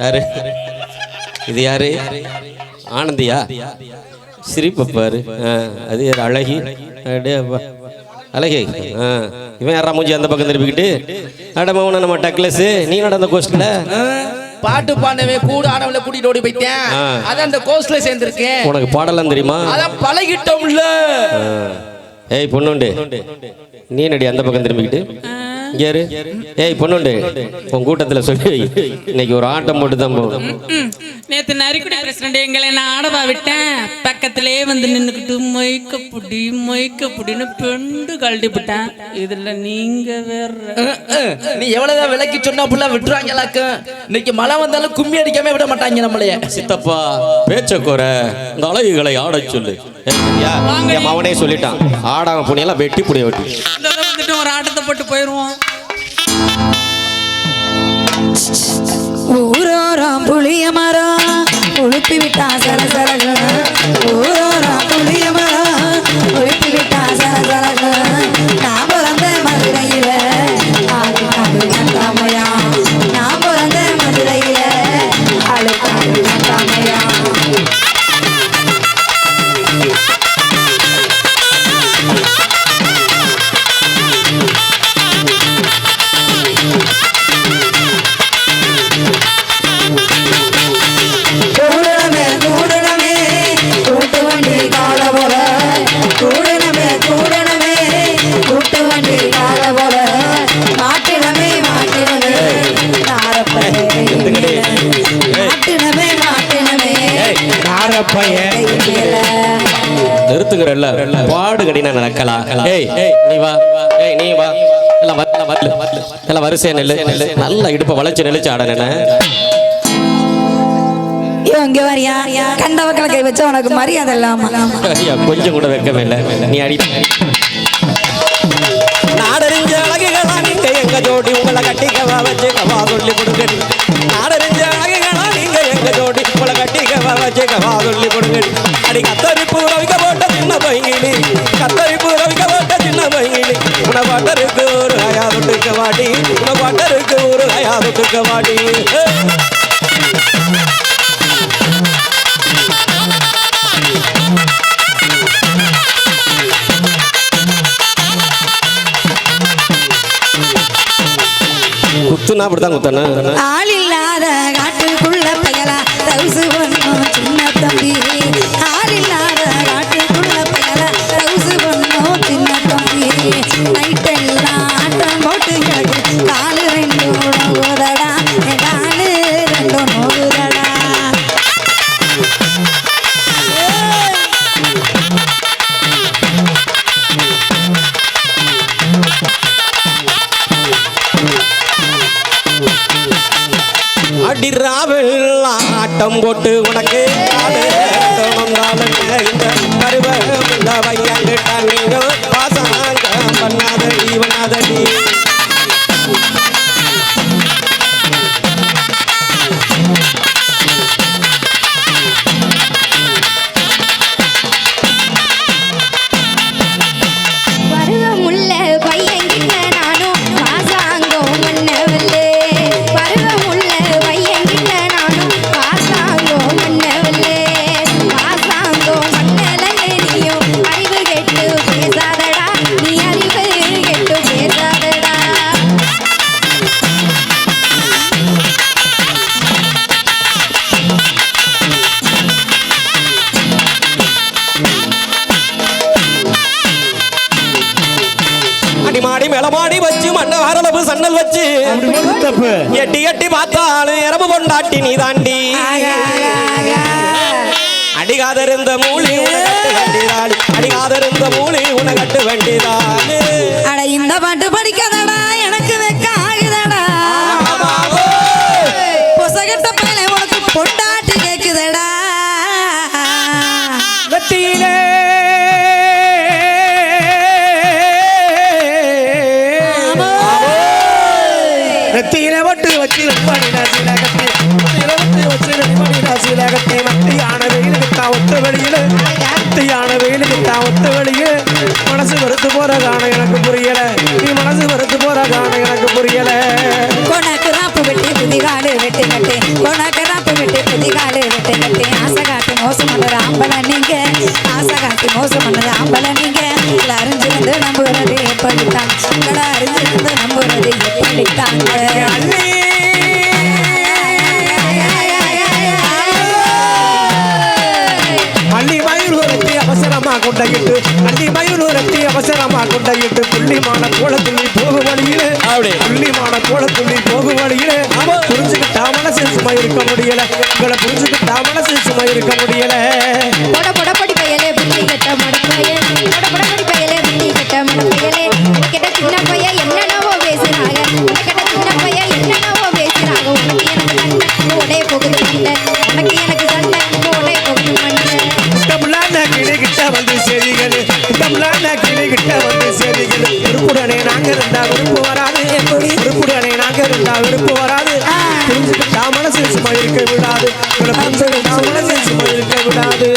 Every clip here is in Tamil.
யாரு? இது யாரு? ஆனந்தியா? சிரிப்பை பாரு. ஆ, அது யாரு? அழகி. அழகி? ஆ. இவன் யாரா மூஞ்சி அந்த பக்கம் திருப்பிக்கிட்டு? அடமவன நம்ம டக்லஸ் நீ நடந்த கோஸ்ட்ல பாட்டு பாடவே கூட ஆடவளை கூட்டிட்டு ஓடி போயிட்டேன். ஆ. அதான் அந்த கோர்ஸ்ல சேர்ந்திருக்கேன். உனக்கு பாடலாம் தெரியுமா? அதான் பழகிட்டோம்ல. ஏய் பொண்ணுண்டு. நீ நடி அந்த பக்கம் திரும்பிக்கிட்டு? யாரு ஏய் பொண்ணுண்டு உன் கூட்டத்துல சொல்லி. இன்னைக்கு ஒரு ஆட்டம் போட்டு தான் போகும். நேத்து நரிக்குடி பிரசிடண்ட் எங்களை நான் ஆடவா விட்டேன். பக்கத்திலே வந்து நின்னுக்கிட்டு மொய்க்க புடி மொய்க்க புடின்னு பெண்டு கழட்டி விட்டேன். இதுல நீங்க வேற. நீ எவ்வளவுதான் விலைக்கு சொன்னா புள்ள விட்டுருவாங்களாக்கு இன்னைக்கு மழை வந்தாலும் கும்மி அடிக்காம விட மாட்டாங்க நம்மளைய சித்தப்பா பேச்ச குறை. இந்த அழகுகளை ஆடச் சொல்லு. மவனே சொல்லிட்டான். ஆடாம புனியெல்லாம் வெட்டி புடிய வெட்டி. இந்த ஒரு ஆட்டத்தை போட்டு போயிடுவோம் ஊரோரம் புளிய மரம் உழுப்பி விட்டா பாடு கடினா நடக்கலாம் ஏய் ஏய் நீ வா. ஏய் நீ வா. எல்லாம் வர எல்லாம் வரல எல்லாம் வரிசையா நெல்லு. நெல்லு. நல்லா இடுப்ப வளைச்சு நெளிச்சு ஆட நினை இவன் இங்க வரியா? கண்ட வக்கல கை வச்சா உனக்கு மரியாதை இல்லாம. கொஞ்சம் கூட வைக்கவே இல்லை. நீ அடி. பாட்டருக்கு ஒரு ஹயா தொட்டுக்க வாடி. உன பாட்டருக்கு ஒரு ஹயா தொட்டுக்க வாடி. குத்துனா அப்படிதான் குத்தனா ஆள் இல்லாத காட்டுக்குள்ள பயலா தவுசு பண்ணும் சின்ன தம்பி. ஆட்டம் போட்டு உனக்கு இந்த வச்சு மண்ண வரளவு சன்னல் வச்சு. எட்டி எட்டி பார்த்தாலும் இரவு கொண்டாட்டி நீ தாண்டி அடிகாதிருந்த மூலி உன கட்டு வேண்டிதாள். அடிகாதிருந்த மூலி உன கட்டு வேண்டிதாள். நான் ஒத்த வழியே மனசு வருத்து போற காணம் எனக்கு புரியல. நீ மனசு வருத்து போற காணம் எனக்கு புரியல. கொனக்கு ராப்பு வெட்டி புதிகாலு வெட்டி கட்டி. கொனக்கு ராப்பு வெட்டி புதிகாலு வெட்டி கட்டி. ஆசை காட்டி மோசம் பண்ணுற ஆம்பளை நீங்க. ஆசை காட்டி மோசம் பண்ணுற ஆம்பளை நீங்க. அறிஞ்சிருந்து நம்புறது எப்படித்தான்? அறிஞ்சிருந்து நம்புறது எப்படித்தாங்க அவசரமா கொண்டையிட்டு அள்ளி மயூரத்தை அவசரமா கொண்டையிட்டு புள்ளிமான கோலத்துள்ளி போகும் வழியில அப்படி. புள்ளிமான கோலத்துள்ளி போகும் வழியில. புரிஞ்சுக்கிட்டா மனசு சும்மா இருக்க முடியல. உங்களை புரிஞ்சுக்கிட்டா மனசு சும்மா இருக்க முடியல. பொட பொட பொடி பயலே புள்ளி கட்ட மடப்பையே பொட பொட பொடி பயலே புள்ளி கட்ட மடப்பையலே கிட்ட சின்ன பையன் என்னென்னவோ பேசுறாங்க. கிட்ட சின்ன பையன் என்னென்னவோ பேசுறாங்க. உனக்கு எனக்கு சண்டை உடைய போகுது மண்டை உனக்கு நாங்க இருந்தா விருப்பு வராது. விருப்புடனே நாங்க இருந்தா விருப்பு வராது. புரிஞ்சுக்கிட்டா மனசு சும்மா இருக்க விடாது. புரிஞ்சுக்கிட்டா மனசு சும்மா இருக்க விடாது.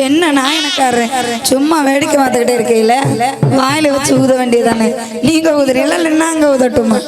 என்ன நாயனக்காரன் சும்மா வேடிக்கை பார்த்துக்கிட்டே இருக்கையில? வாயில வச்சு ஊத வேண்டியதானே நீங்க ஊதுறீங்களா இல்லை நாங்க ஊதட்டுமா?